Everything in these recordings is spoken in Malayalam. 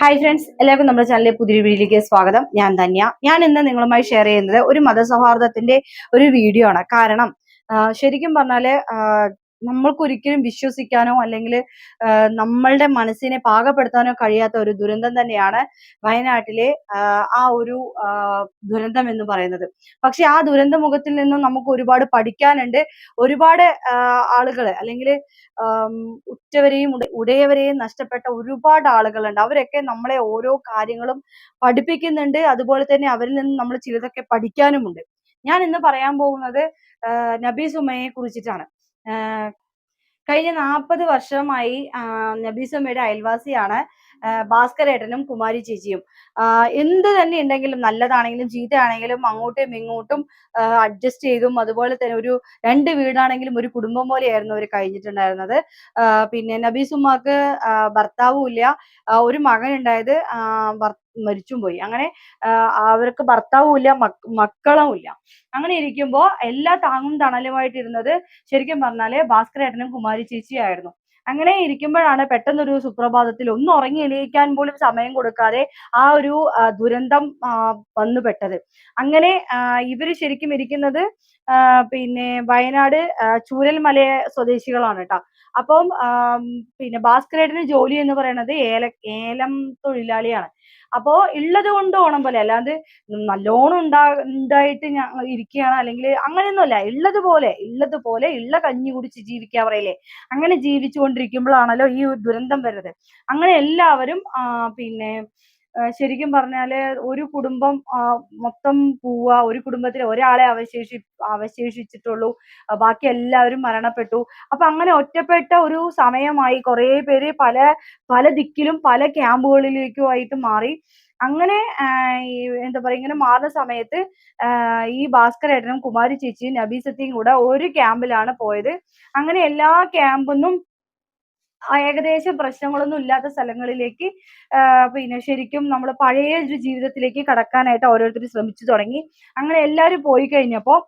ഹായ് ഫ്രണ്ട്സ് എല്ലാവർക്കും നമ്മുടെ ചാനലിലെ പുതിയ വീഡിയോയിലേക്ക് സ്വാഗതം. ഞാൻ ധന്യ. ഞാൻ ഇന്ന് നിങ്ങളുമായി ഷെയർ ചെയ്യുന്നത് ഒരു മതസൗഹാർദ്ദത്തിന്റെ ഒരു വീഡിയോ ആണ്. കാരണം ശരിക്കും പറഞ്ഞാൽ ആ, നമ്മൾക്ക് ഒരിക്കലും വിശ്വസിക്കാനോ അല്ലെങ്കിൽ നമ്മളുടെ മനസ്സിനെ പാകപ്പെടുത്താനോ കഴിയാത്ത ഒരു ദുരന്തം തന്നെയാണ് വയനാട്ടിലെ ആ, ഒരു ദുരന്തം എന്ന് പറയുന്നത്. പക്ഷെ ആ ദുരന്ത മുഖത്തിൽ നിന്നും നമുക്ക് ഒരുപാട് പഠിക്കാനുണ്ട്. ഒരുപാട് ആളുകൾ അല്ലെങ്കിൽ ഉറ്റവരെയും ഉട- ഉടയവരെയും നഷ്ടപ്പെട്ട ഒരുപാട് ആളുകളുണ്ട്. അവരൊക്കെ നമ്മളെ ഓരോ കാര്യങ്ങളും പഠിപ്പിക്കുന്നുണ്ട്. അതുപോലെ തന്നെ അവരിൽ നിന്ന് നമ്മൾ ചിലതൊക്കെ പഠിക്കാനുമുണ്ട്. ഞാൻ ഇന്ന് പറയാൻ പോകുന്നത് നബി സുമയെ കുറിച്ചിട്ടാണ്. കഴിഞ്ഞ നാൽപ്പത് വർഷമായി ആ, നബി സുമയുടെ അയൽവാസിയാണ്. ഭാസ്കരേട്ടനും കുമാരി ചേച്ചിയും. എന്ത് തന്നെ ഉണ്ടെങ്കിലും നല്ലതാണെങ്കിലും ചീത്തയാണെങ്കിലും അങ്ങോട്ടും ഇങ്ങോട്ടും അഡ്ജസ്റ്റ് ചെയ്തും അതുപോലെ തന്നെ ഒരു രണ്ട് വീടാണെങ്കിലും ഒരു കുടുംബം പോലെയായിരുന്നു അവർ കഴിഞ്ഞിട്ടുണ്ടായിരുന്നത്. പിന്നെ നബീസുമാക്ക് ഭർത്താവും ഇല്ല. ഒരു മകൻ ഉണ്ടായത് മരിച്ചും പോയി. അങ്ങനെ അവർക്ക് ഭർത്താവും ഇല്ല മക്കളും ഇല്ല. അങ്ങനെ ഇരിക്കുമ്പോ എല്ലാ താങ്ങും തണലുമായിട്ടിരുന്നത് ശരിക്കും പറഞ്ഞാൽ ഭാസ്കരേട്ടനും കുമാരി ചേച്ചിയായിരുന്നു അങ്ങനെ ഇരിക്കുമ്പോഴാണ് പെട്ടെന്നൊരു സുപ്രഭാതത്തിൽ ഒന്ന് ഉറങ്ങി എണീക്കാൻ പോലും സമയം കൊടുക്കാതെ ആ ഒരു ദുരന്തം വന്നുപെട്ടത്. വന്നു പെട്ടത് അങ്ങനെ ഇവർ ശരിക്കും ഇരിക്കുന്നത് പിന്നെ വയനാട് ചൂരൽ ചൂരൽമല സ്വദേശികളാണ് കേട്ടോ അപ്പം പിന്നെ ഭാസ്കരേട്ടന് ജോലി എന്ന് പറയുന്നത് ഏല ഏലം തൊഴിലാളിയാണ്. അപ്പോ ഉള്ളത് കൊണ്ട് ഓണം പോലെ അല്ലാതെ നല്ലോണം ഉണ്ടാ ഉണ്ടായിട്ട് ഞാൻ ഇരിക്കുകയാണ്. അല്ലെങ്കിൽ അങ്ങനെയൊന്നുമല്ല ഉള്ളത് പോലെ ഉള്ളത് പോലെ ഉള്ള കഞ്ഞി കുടിച്ച് ജീവിക്കാൻ പറയില്ലേ? അങ്ങനെ ജീവിച്ചുകൊണ്ടിരിക്കുമ്പോഴാണല്ലോ ഈ ദുരന്തം വരുന്നത്. അങ്ങനെ എല്ലാവരും പിന്നെ ശരിക്കും പറഞ്ഞാൽ ഒരു കുടുംബം മൊത്തം പോവുക ഒരു കുടുംബത്തിൽ ഒരാളെ അവശേഷി അവശേഷിച്ചിട്ടുള്ളൂ. ബാക്കി എല്ലാവരും മരണപ്പെട്ടു. അപ്പൊ അങ്ങനെ ഒറ്റപ്പെട്ട ഒരു സമയമായി കുറെ പേര് പല പല ദിക്കിലും പല ക്യാമ്പുകളിലേക്കുമായിട്ട് മാറി. അങ്ങനെ എന്താ പറയുക ഇങ്ങനെ മാറുന്ന സമയത്ത് ഈ ഭാസ്കരേട്ടനും കുമാരി ചേച്ചിയും നബീസത്തിയും കൂടെ ഒരു ക്യാമ്പിലാണ് പോയത്. അങ്ങനെ എല്ലാ ക്യാമ്പിൽ ആ ഏകദേശം പ്രശ്നങ്ങളൊന്നും ഇല്ലാത്ത സ്ഥലങ്ങളിലേക്ക് പിന്നെ ശരിക്കും നമ്മൾ പഴയ ഒരു ജീവിതത്തിലേക്ക് കടക്കാനായിട്ട് ഓരോരുത്തർ ശ്രമിച്ചു തുടങ്ങി. അങ്ങനെ എല്ലാവരും പോയി കഴിഞ്ഞപ്പോൾ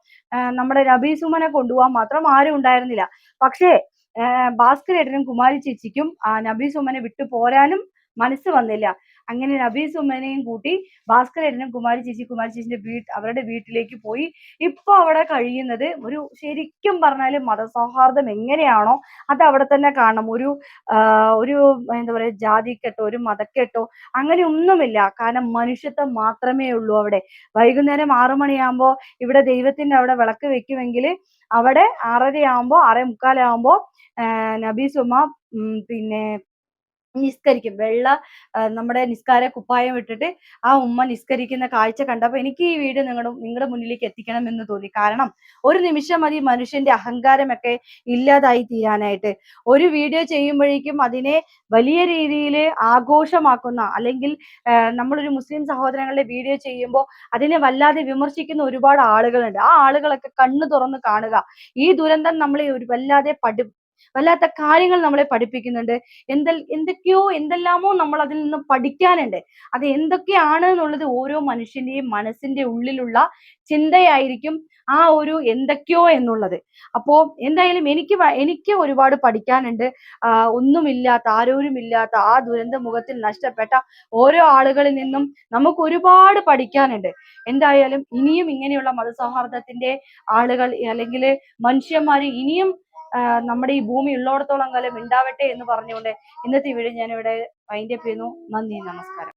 നമ്മുടെ രബീസുമനെ കൊണ്ടുപോകാൻ മാത്രം ആരും ഉണ്ടായിരുന്നില്ല. പക്ഷേ ഭാസ്കരേട്ടനും കുമാരി ചേച്ചിക്കും ആ നബീ സുമനെ വിട്ടു പോരാനും മനസ്സ് വന്നില്ല. അങ്ങനെ നബീസ് ഉമ്മനെയും കൂട്ടി ഭാസ്കരേട്ടനും കുമാരി ചേച്ചി കുമാരി ചേച്ചിന്റെ വീട്ട് അവരുടെ വീട്ടിലേക്ക് പോയി. ഇപ്പൊ അവിടെ കഴിയുന്നത് ഒരു ശരിക്കും പറഞ്ഞാൽ മതസൗഹാർദ്ദം എങ്ങനെയാണോ അത് അവിടെ തന്നെ കാണണം. ഒരു ഒരു എന്താ പറയാ ജാതിക്കെട്ടോ ഒരു മതക്കെട്ടോ അങ്ങനെ ഒന്നുമില്ല. കാരണം മനുഷ്യത്വം മാത്രമേ ഉള്ളൂ അവിടെ. വൈകുന്നേരം ആറു മണിയാകുമ്പോ ഇവിടെ ദൈവത്തിന്റെ അവിടെ വിളക്ക് വെക്കുമെങ്കിൽ അവിടെ ആറരയാകുമ്പോ ആറേ മുക്കാലാവുമ്പോ ഏർ നബീസുമ പിന്നെ നിസ്കരിക്കും. വെള്ള നമ്മുടെ നിസ്കാര കുപ്പായം ഇട്ടിട്ട് ആ ഉമ്മ നിസ്കരിക്കുന്ന കാഴ്ച കണ്ടപ്പോൾ എനിക്ക് ഈ വീട് നിങ്ങളുടെ നിങ്ങളുടെ മുന്നിലേക്ക് എത്തിക്കണം എന്ന് തോന്നി. കാരണം ഒരു നിമിഷം മതി മനുഷ്യന്റെ അഹങ്കാരമൊക്കെ ഇല്ലാതായി തീരാനായിട്ട്. ഒരു വീഡിയോ ചെയ്യുമ്പോഴേക്കും അതിനെ വലിയ രീതിയിൽ ആഘോഷമാക്കുന്ന അല്ലെങ്കിൽ നമ്മളൊരു മുസ്ലിം സഹോദരങ്ങളുടെ വീഡിയോ ചെയ്യുമ്പോൾ അതിനെ വല്ലാതെ വിമർശിക്കുന്ന ഒരുപാട് ആളുകളുണ്ട്. ആ ആളുകളൊക്കെ കണ്ണു തുറന്ന് കാണുക. ഈ ദുരന്തം നമ്മളെ ഒരു വല്ലാതെ പഠി വല്ലാത്ത കാര്യങ്ങൾ നമ്മളെ പഠിപ്പിക്കുന്നുണ്ട്. എന്തെ എന്തൊക്കെയോ എന്തെല്ലാമോ നമ്മൾ അതിൽ നിന്ന് പഠിക്കാനുണ്ട്. അത് എന്തൊക്കെയാണ് എന്നുള്ളത് ഓരോ മനുഷ്യന്റെയും മനസ്സിന്റെ ഉള്ളിലുള്ള ചിന്തയായിരിക്കും ആ ഒരു എന്തൊക്കെയോ എന്നുള്ളത്. അപ്പോ എന്തായാലും എനിക്ക് എനിക്ക് ഒരുപാട് പഠിക്കാനുണ്ട്. ഒന്നുമില്ലാത്ത ആരോരുമില്ലാത്ത ആ ദുരന്ത മുഖത്തിൽ നഷ്ടപ്പെട്ട ഓരോ ആളുകളിൽ നിന്നും നമുക്ക് ഒരുപാട് പഠിക്കാനുണ്ട്. എന്തായാലും ഇനിയും ഇങ്ങനെയുള്ള മതസൗഹാർദ്ദത്തിന്റെ ആളുകൾ അല്ലെങ്കിൽ മനുഷ്യന്മാര് ഇനിയും നമ്മുടെ ഈ ഭൂമി ഉള്ളിടത്തോളം കാലം ഉണ്ടാവട്ടെ എന്ന് പറഞ്ഞുകൊണ്ട് ഇന്നത്തെ വീഡിയോ ഞാനിവിടെ വൈൻഡപ്പ് ചെയ്യുന്നു. നന്ദി നമസ്കാരം.